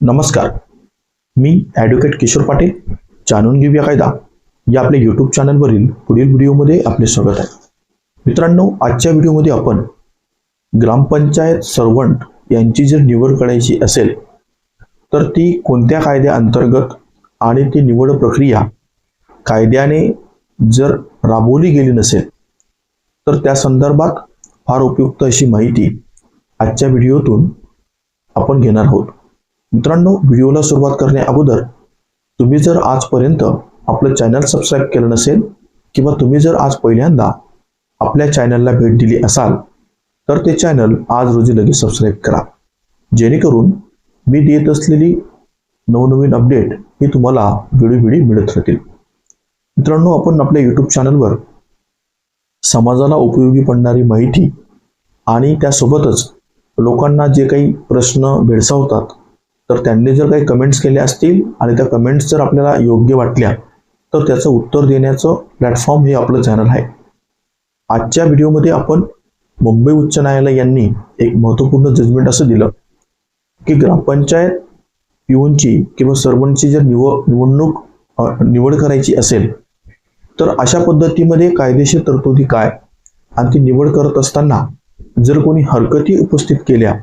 नमस्कार. मी ॲडव्होकेट किशोर पाटील जाणून घेऊया कायदा. या आपल्या यूट्यूब चॅनलवरील पुढील व्हिडिओमध्ये आपले स्वागत आहे. मित्रांनो आजच्या व्हिडिओमध्ये आपण ग्रामपंचायत सर्वंट यांची जर निवड करायची असेल तर ती कोणत्या कायद्याअंतर्गत आणि ती निवड प्रक्रिया कायद्याने जर राबवली गेली नसेल तर त्या संदर्भात फार उपयुक्त अशी माहिती आजच्या व्हिडिओतून आपण घेणार आहोत. मित्रांनो व्हिडिओला सुरुवात करण्या अगोदर तुम्ही जर आजपर्यंत आपलं चॅनल सबस्क्राईब केलं नसेल किंवा तुम्ही जर आज पहिल्यांदा आपल्या चॅनलला भेट दिली असाल तर ते चॅनल आज रोजी लगेच सबस्क्राईब करा. जेणेकरून मी देत असलेली नवनवीन अपडेट ही तुम्हाला वेळोवेळी मिळत राहतील. मित्रांनो आपण आपल्या यूट्यूब चॅनलवर समाजाला उपयोगी पडणारी माहिती आणि त्यासोबतच लोकांना जे काही प्रश्न भेडसावतात तर त्यांनी जर काही कमेंट्स केल्या असतील आणि त्या कमेंट्स जर आपल्याला योग्य वाटल्या तर त्याचं उत्तर देण्याचं प्लॅटफॉर्म हे आपलं चॅनल आहे. आजच्या व्हिडिओमध्ये आपण मुंबई उच्च न्यायालय यांनी एक महत्त्वपूर्ण जजमेंट असं दिलं की ग्रामपंचायत पिऊनची किंवा सर्वंटची जर निव निवडणूक निवड करायची असेल तर अशा पद्धतीमध्ये कायदेशीर तरतुदी काय? आणि ती निवड करत असताना जर कोणी हरकती उपस्थित केल्या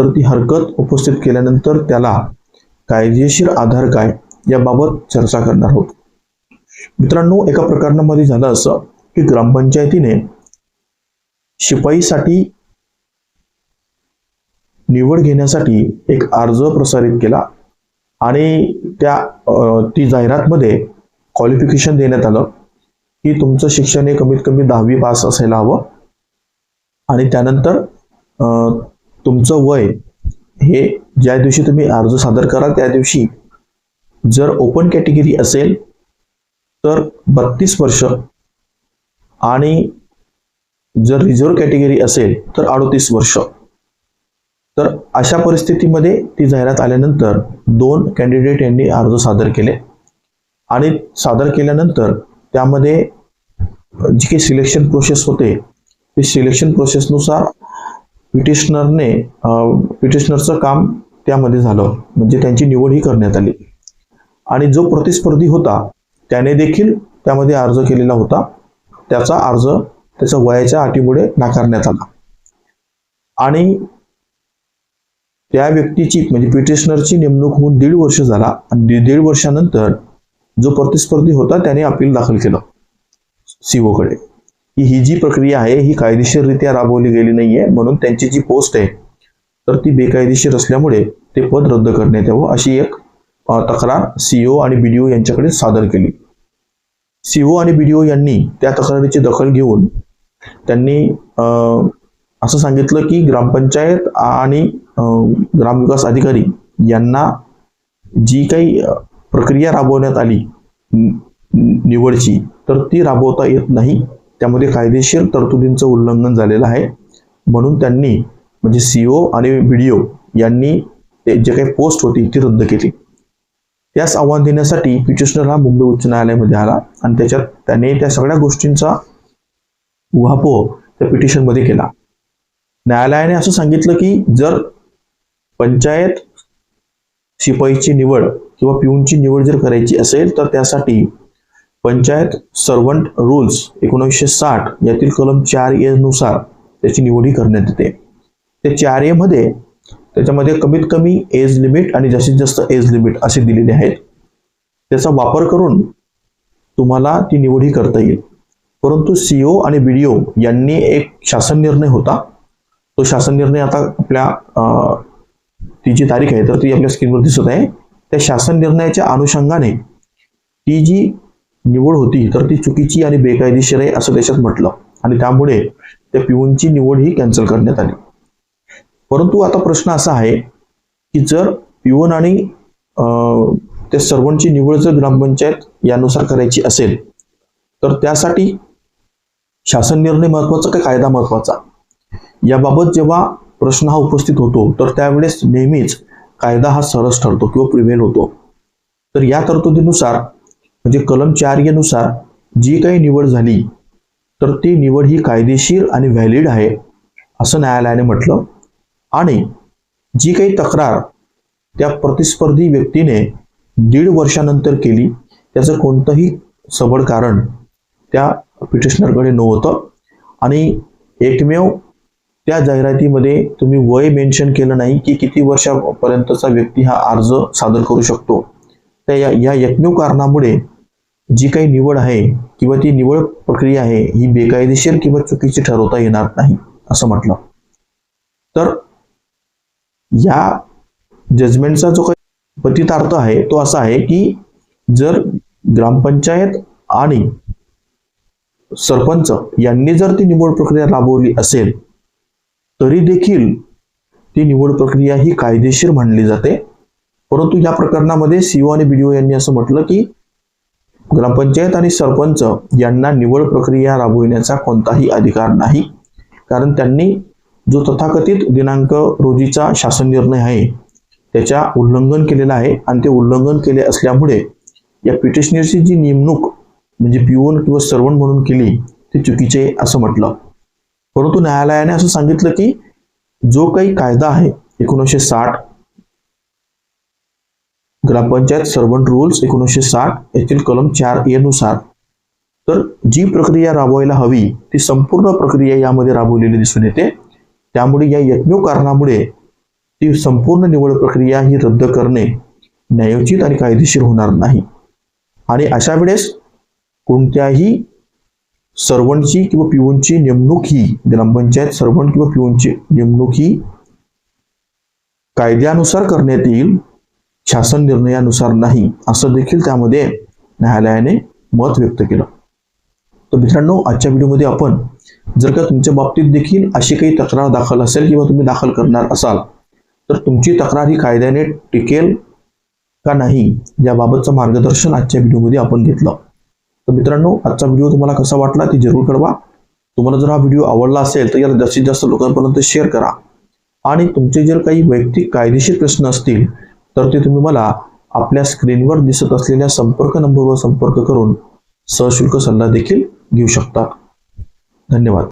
तर ती हरकत उपस्थित केल्यानंतर त्याला कायदेशीर आधार काय याबाबत चर्चा करणार आहोत मित्रांनो एका प्रकरणामध्ये झालं असं की ग्रामपंचायतीने शिपाईसाठी निवड घेण्यासाठी एक अर्ज प्रसारित केला आणि त्या ती जाहिरातमध्ये क्वालिफिकेशन देण्यात आलं की तुमचं शिक्षण हे कमीत कमी दहावी पास असायला हवं आणि त्यानंतर तुमचं वय हे ज्या दिवशी तुम्ही अर्ज सादर कराल त्या दिवशी जर ओपन कॅटेगरी असेल तर बत्तीस वर्ष आणि जर रिझर्व्ह कॅटेगरी असेल तर अडतीस वर्ष. तर अशा परिस्थितीमध्ये ती जाहिरात आल्यानंतर दोन कॅन्डिडेट यांनी अर्ज सादर केले. आणि सादर केल्यानंतर त्यामध्ये जी काही सिलेक्शन प्रोसेस होते ते सिलेक्शन प्रोसेसनुसार पिटिशनरने पिटिशनरचं काम त्यामध्ये झालं. म्हणजे त्यांची निवड ही करण्यात आली. आणि जो प्रतिस्पर्धी होता त्याने देखील त्यामध्ये अर्ज केलेला होता. त्याचा अर्ज त्याच्या वयाच्या अटीमुळे नाकारण्यात आला. आणि त्या व्यक्तीची म्हणजे पिटिशनरची नेमणूक होऊन दीड वर्ष झाला. आणि दीड वर्षानंतर जो प्रतिस्पर्धी होता त्याने अपील दाखल केलं. सीओकडे. की ही जी प्रक्रिया आहे ही कायदेशीररित्या राबवली गेली नाहीये म्हणून त्यांची जी पोस्ट आहे तर ती बेकायदेशीर असल्यामुळे ते पद रद्द करण्यात यावं अशी एक तक्रार सीओ आणि बीडीओ यांच्याकडे सादर केली. सीओ आणि बीडीओ यांनी त्या तक्रारीची दखल घेऊन त्यांनी असं सांगितलं की ग्रामपंचायत आणि ग्रामविकास अधिकारी यांना जी काही प्रक्रिया राबवण्यात आली निवडची तर ती राबवता येत नाही. त्यामध्ये कायदेशीर तरतुदींचं उल्लंघन झालेलं आहे. म्हणून त्यांनी म्हणजे सीओ आणि व्हिडिओ यांनी ते जे काही पोस्ट होती ती रद्द केली. त्यास आव्हान देण्यासाठी पिटिशनर हा मुंबई उच्च न्यायालयामध्ये आला आणि त्याच्यात त्याने त्या सगळ्या गोष्टींचा वापो त्या पिटिशनमध्ये केला. न्यायालयाने असं सांगितलं की जर पंचायत शिपाईची निवड किंवा पिऊनची निवड जर करायची असेल तर त्यासाठी पंचायत सर्वंट रूल्स एकोणीसशे साठ यातील कलम चार ए नुसार त्याची निवडी करण्यात येते. त्या चार ए मध्ये त्याच्यामध्ये कमीत कमी एज लिमिट आणि जास्तीत जास्त एज लिमिट असे दिलेले आहेत. त्याचा वापर करून तुम्हाला ती निवडी करता येईल. परंतु सीओ आणि बीडीओ यांनी एक शासन निर्णय होता. तो शासन निर्णय आता आपल्या ती जी तारीख आहे तर ती आपल्या स्क्रीनवर दिसत आहे. त्या शासन निर्णयाच्या अनुषंगाने ती जी निवड होती तर ती चुकीची आणि बेकायदेशीर आहे असं त्याच्यात म्हटलं. आणि त्यामुळे त्या पिऊनची निवड ही कॅन्सल करण्यात आली. परंतु आता प्रश्न असा आहे की जर पिऊन आणि अं, त्या सर्वांची निवड जर ग्रामपंचायत यानुसार करायची असेल तर त्यासाठी शासन निर्णय महत्त्वाचा का कायदा महत्त्वाचा याबाबत जेव्हा प्रश्न हा उपस्थित होतो तर त्यावेळेस नेहमीच कायदा हा सरस ठरतो किंवा प्रिव्हेल होतो. तर या तरतुदीनुसार म्हणजे कलम चारनुसार जी काही निवड झाली तर ती निवड ही कायदेशीर आणि व्हॅलिड आहे असं न्यायालयाने म्हटलं. आणि जी काही तक्रार त्या प्रतिस्पर्धी व्यक्तीने दीड वर्षानंतर केली त्याचं कोणतंही सबळ कारण त्या पिटिशनरकडे नव्हतं. आणि एकमेव त्या जाहिरातीमध्ये तुम्ही वय मेन्शन केलं नाही की किती वर्षापर्यंतचा व्यक्ती हा अर्ज सादर करू शकतो. त्या या या एकमेव कारणामुळे जी काही निवड आहे किंवा ती निवड प्रक्रिया आहे ही बेकायदेशीर किंवा चुकीची ठरवता येणार नाही असं म्हटलं. तर या जजमेंटचा जो काही पतितार्थ आहे तो असा आहे की जर ग्रामपंचायत आणि सरपंच यांनी जर ती निवड प्रक्रिया राबवली असेल तरी देखील ती निवड प्रक्रिया ही कायदेशीर मानली जाते. परंतु या प्रकरणामध्ये सीओ आणि बीडीओ यांनी असं म्हटलं की ग्रामपंचायत आणि सरपंच यांना निवड प्रक्रिया राबविण्याचा कोणताही अधिकार नाही. कारण त्यांनी जो तथाकथित दिनांक रोजीचा शासन निर्णय आहे त्याच्या उल्लंघन केलेलं आहे आणि ते उल्लंघन केले असल्यामुळे या पिटिशनरची जी नेमणूक म्हणजे पिओन किंवा सर्वण म्हणून केली ते चुकीचे असं म्हटलं. परंतु न्यायालयाने असं सांगितलं की जो काही कायदा आहे एकोणीसशे साठ ग्रामपंचायत सर्वंट रूल्स एकोणीसशे साठ येथील कलम चार ए नुसार. तर जी प्रक्रिया राबवायला हवी ती संपूर्ण प्रक्रिया यामध्ये राबवलेली दिसून येते. त्यामुळे या एकमेव कारणामुळे ती संपूर्ण निवड प्रक्रिया ही रद्द करणे न्यायोचित आणि कायदेशीर होणार नाही. आणि अशा वेळेस कोणत्याही सर्वणची किंवा पिऊनची नेमणूक ही ग्रामपंचायत सर्वण किंवा पिऊनची नेमणूक ही कायद्यानुसार करण्यात येईल शासन निर्णयानुसार नाही असं देखील त्यामध्ये न्यायालयाने मत व्यक्त केलं. तर मित्रांनो आजच्या व्हिडिओमध्ये आपण जर का तुमच्या बाबतीत देखील अशी काही तक्रार दाखल असेल किंवा तुम्ही दाखल करणार असाल तर तुमची तक्रार ही कायद्याने टिकेल का नाही याबाबतचं मार्गदर्शन आजच्या व्हिडिओमध्ये आपण घेतलं. तर मित्रांनो आजचा व्हिडिओ तुम्हाला कसा वाटला ते जरूर कळवा. तुम्हाला जर हा व्हिडिओ आवडला असेल तर याला जास्तीत जास्त लोकांपर्यंत शेअर करा. आणि तुमचे जर काही वैयक्तिक कायदेशीर प्रश्न असतील तर ते तुम्ही मला आपल्या स्क्रीनवर दिसत असलेल्या संपर्क नंबरवर संपर्क करून सशुल्क सल्ला देखील घेऊ शकता. धन्यवाद.